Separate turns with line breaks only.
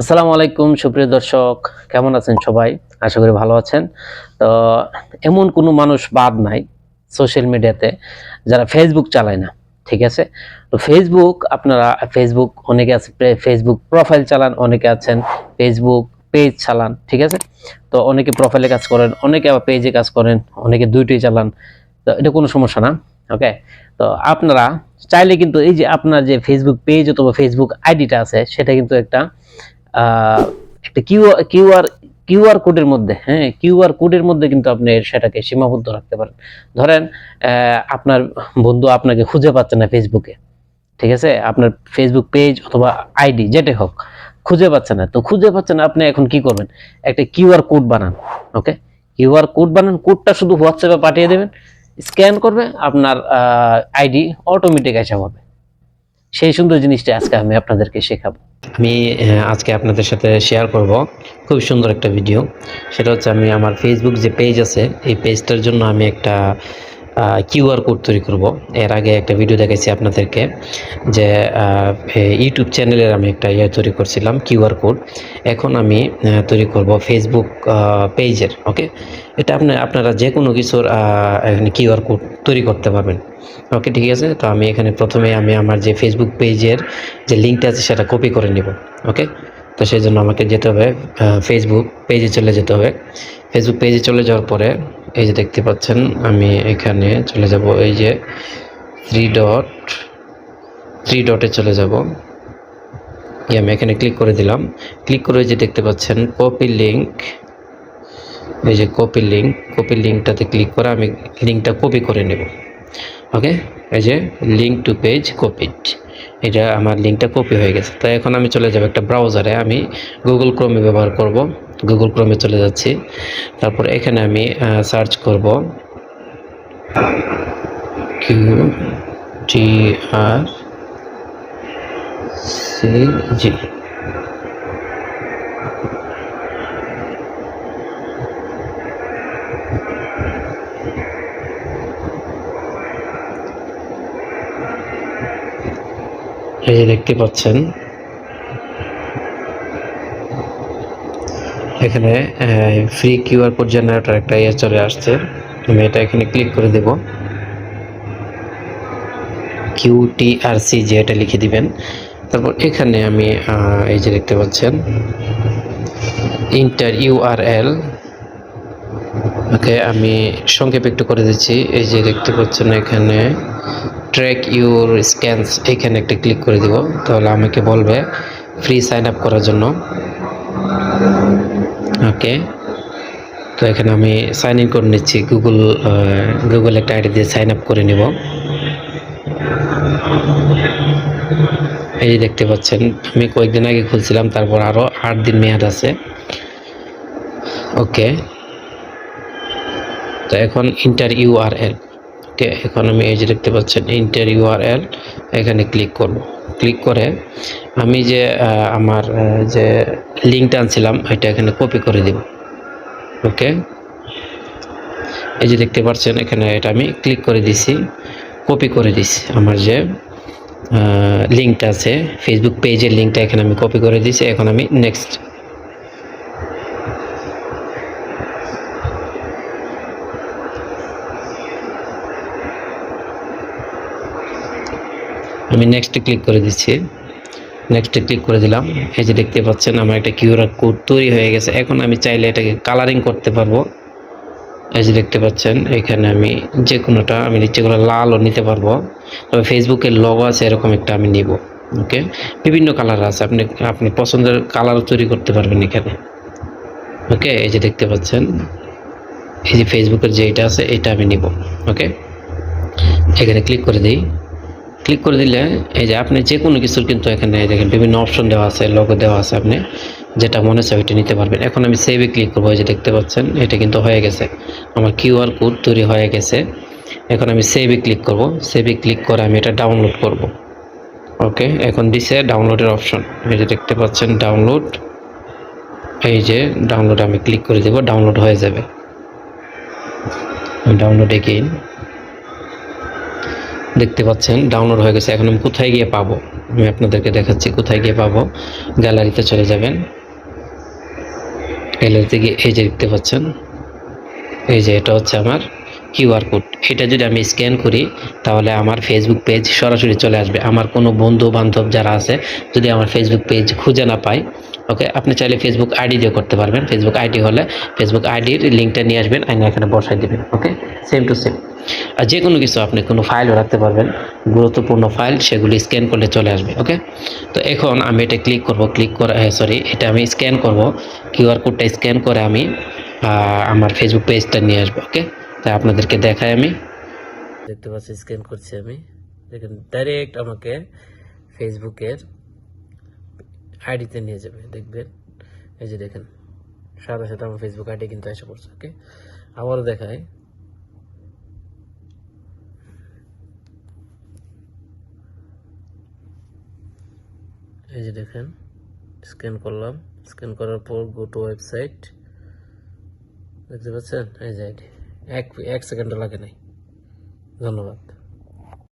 আসসালামু আলাইকুম, সুপ্রিয় দর্শক। কেমন আছেন সবাই? আশা করি ভালো আছেন। তো, এমন কোনো মানুষ বাদ নাই সোশ্যাল মিডিয়াতে যারা ফেসবুক চালায় না, ঠিক আছে? তো ফেসবুক আপনারা ফেসবুক অনেকে আছে ফেসবুক প্রোফাইল চালান, অনেকে আছেন ফেসবুক পেজ চালান, ঠিক আছে? তো অনেকে প্রোফাইলে কাজ করেন, অনেকে আবার পেজে কাজ করেন, অনেকে দুইটাই চালান, তো এটা কোনো সমস্যা না ওকে তো আপনারা চাইলে কিন্তু এই যে আপনার যে ফেসবুক পেজ অথবা ফেসবুক আইডিটা আছে, সেটা কিন্তু একটা একটা কিউআর কিউআর কিউআর কোডের মধ্যে হ্যাঁ কিউআর কোডের মধ্যে কিন্তু আপনি সেটাকে সীমাবদ্ধ রাখতে পারেন। ধরেন আপনার বন্ধু আপনাকে খুঁজে পাচ্ছে না ফেসবুকে ঠিক আছে? আপনার ফেসবুক পেজ অথবা আইডি যেটাই হোক, খুঁজে পাচ্ছে না। তো খুঁজে পাচ্ছে না, আপনি এখন কি করবেন? একটা কিউআর কোড বানান ওকে কিউআর কোড বানান, কোডটা শুধু হোয়াটসঅ্যাপে পাঠিয়ে দেবেন স্ক্যান করবে, আপনার আইডি অটোমেটিক এসে হবে সেই সুন্দর জিনিসটা আজকে আমি আপনাদেরকে শেখাবো। আমি আজকে আপনাদের সাথে শেয়ার করব খুব সুন্দর একটা ভিডিও সেটা হচ্ছে আমি আমার ফেসবুক যে পেজ আছে, এই পেজটার জন্য আমি একটা কিউআর কোড তৈরি করব। এর আগে একটা ভিডিও দেখেছি আপনাদেরকে যে ইউটিউব চ্যানেলের আমি একটা ইয়ে তৈরি করছিলাম কিউআর কোড। এখন আমি তৈরি করব ফেসবুক পেজের ওকে এটা আপনি, আপনারা যে কোনো কিছুর এখানে কিউআর কোড তৈরি করতে পারবেন ওকে ঠিক আছে? তো আমি এখানে প্রথমে আমি আমার যে ফেসবুক পেজের যে লিঙ্কটা আছে, সেটা কপি করে নিব ওকে তো সেই জন্য আমাকে যেতে হবে ফেসবুক পেজে চলে যেতে হবে। ফেসবুক পেজে চলে যাওয়ার পরে এই যে দেখতে পাচ্ছেন, আমি এখানে চলে যাব, এই যে থ্রি ডট থ্রি ডটে চলে যাব। আমি এখানে ক্লিক করে দিলাম। ক্লিক করে যে দেখতে পাচ্ছেন কপি লিঙ্ক এই যে কপি লিঙ্ক কপি লিঙ্কটাতে ক্লিক করে আমি লিঙ্কটা কপি করে নেব। ওকে এই যে লিঙ্ক টু পেজ কপিড এটা আমার লিঙ্কটা কপি হয়ে গেছে। তাই এখন আমি চলে যাব একটা ব্রাউজারে আমি গুগল ক্রোমে ব্যবহার করব। গুগল ক্রোমে চলে যাচ্ছি। তারপর এখানে আমি সার্চ করব। কিউ টি আর সি জি এই দেখতে পাচ্ছেন এখানে ফ্রি কিউআর কোড জেনারেটর একটা ইয়ে চলে আসছে। আমি এটা এখানে ক্লিক করে দেব। কিউ টি আর সি যে এটা লিখে দিবেন। তারপর এখানে আমি এই যে দেখতে পাচ্ছেন ইন্টার ইউআরএল ওকে, আমি সংক্ষেপে একটু করে দিচ্ছি। এই যে দেখতে পাচ্ছেন এখানে ট্র্যাক ইউর স্ক্যানস এখানে একটা ক্লিক করে দিব। তাহলে আমাকে বলবে ফ্রি সাইন আপ করার জন্য। ওকে তো এখানে আমি সাইন ইন করে নিচ্ছি। গুগল গুগল একটা আইডি দিয়ে সাইন আপ করে নিব। এই দেখতে পাচ্ছেন, আমি কয়েকদিন আগে খুলছিলাম, তারপর আরও আট দিন মেয়াদ আছে। ওকে। তো এখন ইন্টার ইউআরএল ওকে, এখন আমি এই যে দেখতে পাচ্ছেন ইন্টার ইউআরএল এখানে ক্লিক করব। ক্লিক করে আমি যে আমার যে লিঙ্কটা আনছিলাম এটা এখানে কপি করে দিব। ওকে? এই যে দেখতে পাচ্ছেন, এখানে এটা আমি ক্লিক করে দিছি কপি করে দিছি। আমার যে লিঙ্কটা আছে ফেসবুক পেজের লিঙ্কটা এখানে আমি কপি করে দিছি। এখন আমি নেক্সট আমি নেক্সটে ক্লিক করে দিচ্ছি। নেক্সটে ক্লিক করে দিলাম। এই যে দেখতে পাচ্ছেন, আমার একটা কিউআর কোড তৈরি হয়ে গেছে। এখন আমি চাইলে এটাকে কালারিং করতে পারব। এই যে দেখতে পাচ্ছেন, এখানে আমি যে কোনোটা আমি করে লালও নিতে পারব। তবে ফেসবুকের লগো আছে, এরকম একটা আমি নিব। ওকে বিভিন্ন কালার আছে। আপনি আপনি পছন্দের কালারও তৈরি করতে পারবেন এখানে। ওকে এই যে দেখতে পাচ্ছেন, এই যে ফেসবুকের যে এটা আছে এটা আমি নিব। ওকে এখানে ক্লিক করে দিই। ক্লিক করে দিলে এই যে আপনি যে কোনো কিছুর কিন্তু এখানে দেখেন বিভিন্ন অপশন দেওয়া আছে লোগো দেওয়া আছে আপনি, যেটা মনে চায় ওইটা নিতে পারবেন। এখন আমি সেভে ক্লিক করব যে দেখতে পাচ্ছেন, এটা কিন্তু হয়ে গেছে। আমার কিউআর কোড তৈরি হয়ে গেছে। এখন আমি সেভে ক্লিক করব। সেভে ক্লিক করে আমি এটা ডাউনলোড করব। ওকে, এখন দিছে ডাউনলোডের অপশন এই যে দেখতে পাচ্ছেন ডাউনলোড এই যে ডাউনলোড আমি ক্লিক করে দেব ডাউনলোড হয়ে যাবে। ডাউনলোড এগেইন দেখতে পাচ্ছেন ডাউনলোড হয়ে গেছে। এখন আমি কোথায় গিয়ে পাবো? আমি আপনাদেরকে দেখাচ্ছি, কোথায় গিয়ে পাবো? গ্যালারিতে চলে যাবেন। গ্যালারিতে গিয়ে এই যে দেখতে পাচ্ছেন, এই যে এটা হচ্ছে আমার কিউআর কোড এটা যদি আমি স্ক্যান করি, তাহলে আমার ফেসবুক পেজ সরাসরি চলে আসবে। আমার কোনো বন্ধু বান্ধব যারা আছে, যদি আমার ফেসবুক পেজ খুঁজে না পায় ওকে আপনি চাইলে ফেসবুক আইডি দিয়ে করতে পারবেন। ফেসবুক আইডি হলে ফেসবুক আইডির লিঙ্কটা নিয়ে আসবেন আইনে এখানে বসাই দেবেন ওকে সেম টু সেম আর যে কোনো কিছু আপনি কোনো ফাইলও রাখতে পারবেন, গুরুত্বপূর্ণ ফাইল সেগুলি স্ক্যান করলে চলে আসবে ওকে তো এখন আমি এটা ক্লিক করব ক্লিক করে সরি এটা আমি স্ক্যান করব কিউআর কোডটা স্ক্যান করে আমি আমার ফেসবুক পেজটা নিয়ে আসব ওকে তাই আপনাদেরকে দেখাই আমি। দেখতে পাচ্ছি স্ক্যান করছি আমি। দেখেন ডাইরেক্ট আমাকে ফেসবুকের আইডিতে নিয়ে যাবে, দেখবেন? এই যে দেখেন, সাথে সাথে আমার ফেসবুক আইডি কিন্তু এসে পড়ছে ওকে আবারও দেখায় এই যে দেখেন স্ক্যান করলাম। স্ক্যান করার পর গো টু ওয়েবসাইট দেখতে পাচ্ছেন? এই যে, এক এক সেকেন্ডও লাগে নাই। ধন্যবাদ।